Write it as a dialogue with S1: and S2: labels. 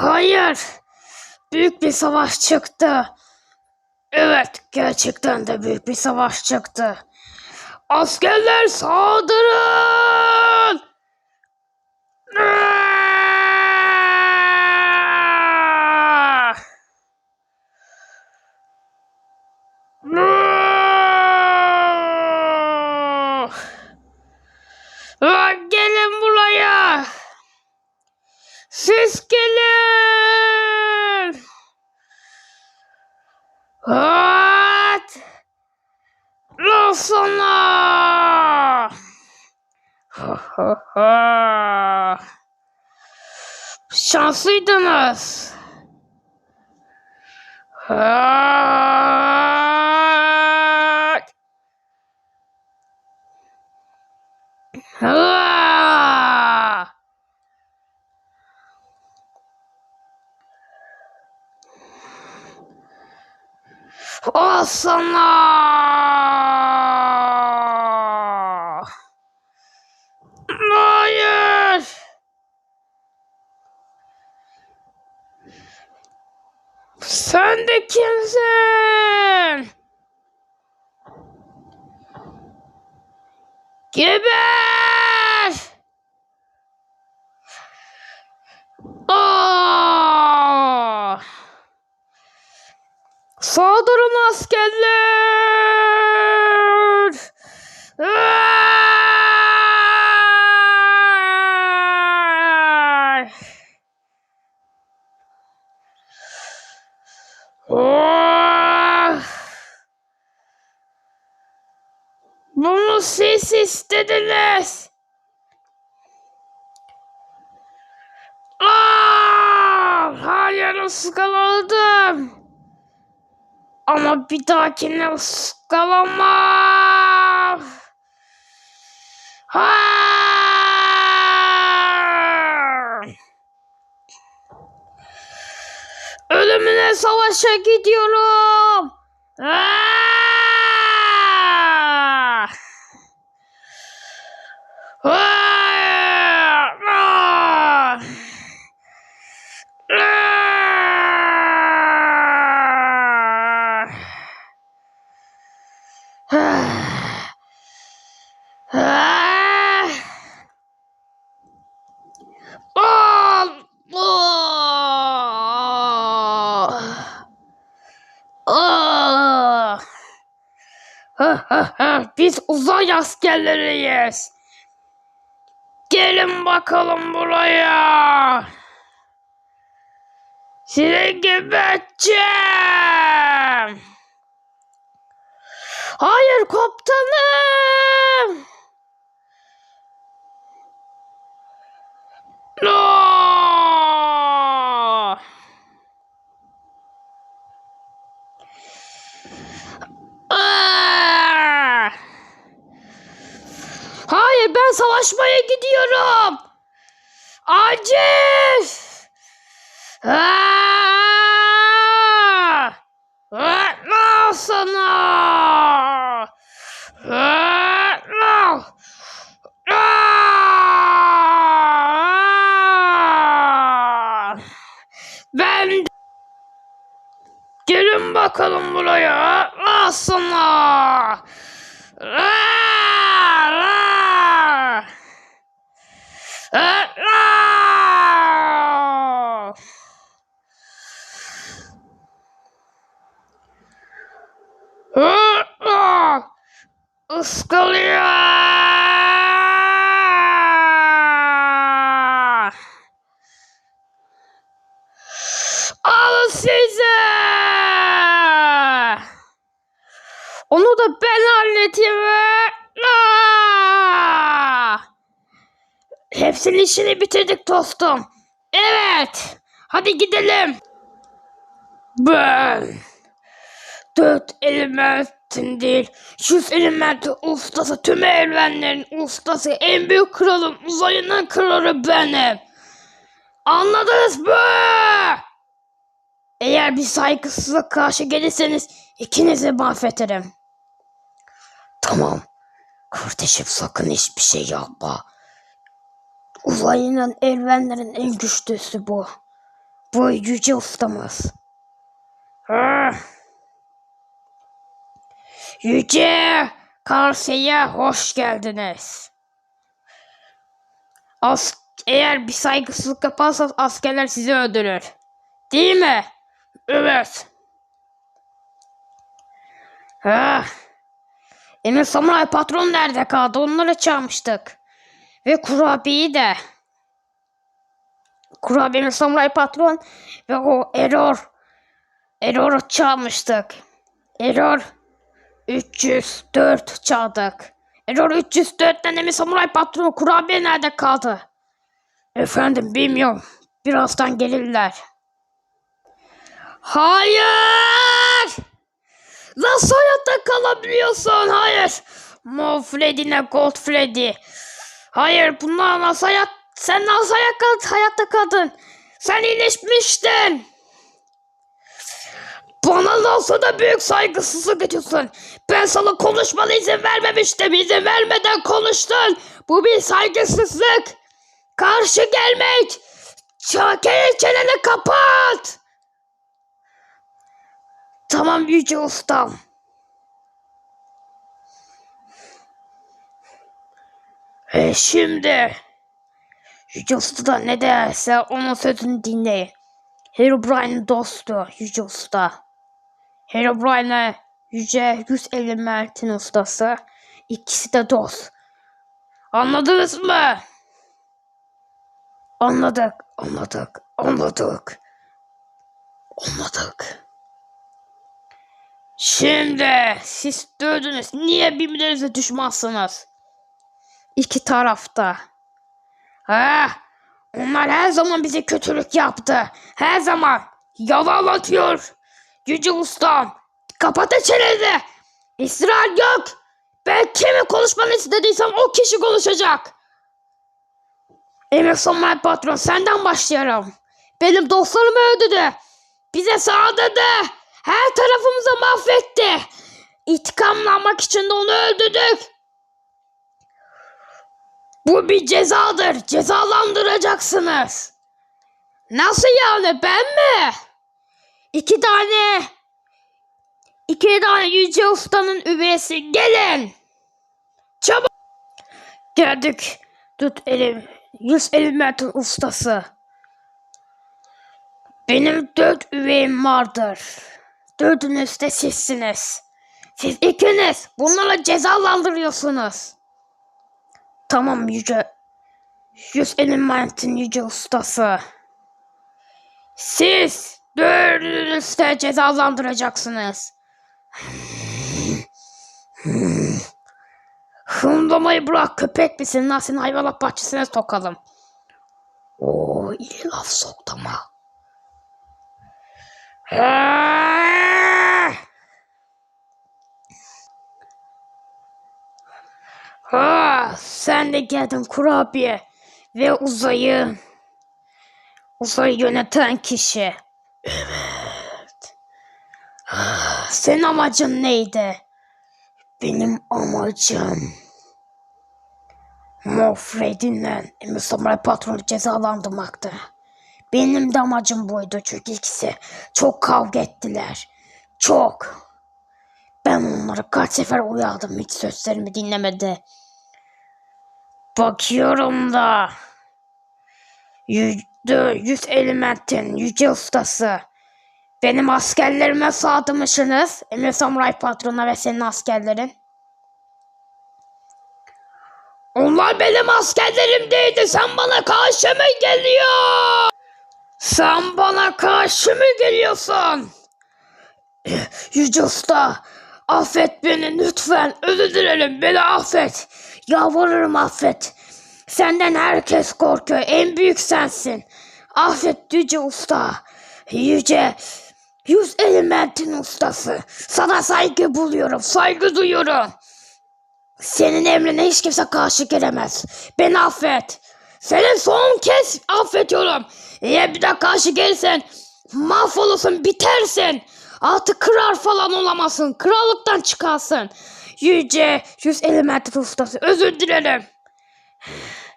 S1: Hayır. Büyük bir savaş çıktı. Evet, gerçekten de büyük bir savaş çıktı. Askerler saldırın! Ah! Ah! Ah, Gelin buraya! Siz gelin! At! Al sana! Şanslıydınız. Ah! Al sana! Hayır! Sen de kimsin? Geber! Aa! Saldırın askerler! Bunu siz istediniz. Aa! Hayır ıskaladım. Ama bir dahakine ıskalamam. Ha! Ölümüne savaşa gidiyorum. Ah! Ah! Ah! Ah! Ah! Ah! Ah! Biz uzay askerleriyiz. Gelin bakalım buraya. Sizi geberteceğim. Hayır komutanım. No. Ah! Hayır ben savaşmaya gidiyorum. Acil. No sana. Ah! Ben Gelin bakalım buraya. Al sana. Ah! Ah! Ah! Ah! Ah! Ah! Iskalıyor. Alın size. Onu da ben halledeyim. Aa! Hepsinin işini bitirdik dostum. Evet. Hadi gidelim. Ben dört elementin değil, yüz elementin ustası, tüm evrenlerin ustası, en büyük kralım, uzayının kralı benim. Anladınız mı? Eğer bir saygısızlığa karşı gelirseniz ikinizi mahvederim. Tamam. Kardeşim sakın hiçbir şey yapma. Uzayının evrenlerin en güçlüsü bu. Bu yüce ustamız. Ah. Yüce Karse'ye hoş geldiniz. As eğer bir saygısızlık yaparsanız askerler sizi öldürür. Değil mi? Evet. Ah. Emir Samuray patron nerede kaldı? Onları çağırmıştık. Ve kurabiyeyi de. Kurabiyenin Samuray patron ve o Error. Error'u çalmıştık. Error 304 çaldık. Error 304'ten Emir Samuray patronu kurabiye nerede kaldı? Efendim bilmiyorum. Birazdan gelirler. Hayır! Nasıl hayatta kalabiliyorsun? Hayır. Mo Freddy ne Gold Freddy. Hayır bunlar nasıl hayat... Sen nasıl hayatta, hayatta kaldın? Sen iyileşmiştin. Bana nasıl da büyük saygısızlık ediyorsun. Ben sana konuşmana izin vermemiştim. İzin vermeden konuştun. Bu bir saygısızlık. Karşı gelmek. Çakır çeneni kapat. Tamam Yüce Ustam. E şimdi Yüce Usta da ne derse onun sözünü dinleyin. Herobrine'in dostu Yüce Usta. Herobrine'le Yüce 150 Mert'in ustası. İkisi de dost. Anladınız mı? Anladık, anladık, anladık. Anladık. Şimdi siz dördünüz niye birbirinize düşmansınız? İki tarafta. Ha, onlar her zaman bize kötülük yaptı. Her zaman. Yalan atıyor. Yüce ustam. Kapatın çeneni. İsrar yok. Ben kimi konuşmanı istediysem o kişi konuşacak. Emir Samuel patron senden başlıyorum. Benim dostlarımı öldürdü. Bize saldırdı. Her tarafımızı mahvetti. İntikamını almak için de onu öldürdük. Bu bir cezadır. Cezalandıracaksınız. Nasıl yani ben mi? İki tane iki tane yüce ustanın üvesi gelin. Çabuk. Geldik. Tut elim. Yüz elimetin ustası. Benim dört üveyim vardır. Dördünüz de sizsiniz. Siz ikiniz bunlara cezalandırıyorsunuz. Tamam yüce. Yüz elementin yüce ustası. Siz de cezalandıracaksınız. Hımlamayı bırak köpek misin lan seni hayvanat bahçesine sokalım. Oo iyi laf soktu ama. Ah! Ha, sen de geldin kurabiye ve uzayı uzayı yöneten kişi. Evet. Ah, Senin amacın neydi? Benim amacım Mofred'inle Samuray patronu cezalandırmaktı. Benim de amacım buydu çünkü ikisi çok kavga ettiler. Çok. Ben onları kaç sefer uyardım hiç sözlerimi dinlemedi. Bakıyorum da yüzde yüz elementin yüce ustası. Benim askerlerime saldırmışsınız. Emir Samuray patrona ve senin askerlerin. Onlar benim askerlerim değildi. Sen bana karşı mı geliyor? Sen bana karşı mı geliyorsun? Yüce Usta, affet beni lütfen. Özür dilerim, beni affet. Yalvarırım affet. Senden herkes korkuyor, en büyük sensin. Affet Yüce Usta. Yüce, yüz elementin ustası. Sana saygı buluyorum, saygı duyuyorum. Senin emrine hiç kimse karşı gelemez. Beni affet. Seni son kez affediyorum. Eğer bir daha karşı gelirsen mahvolursun, bitersin. Artık kral falan olamazsın. Krallıktan çıkarsın. Yüce, yüz elementin ustası. Özür dilerim. Really.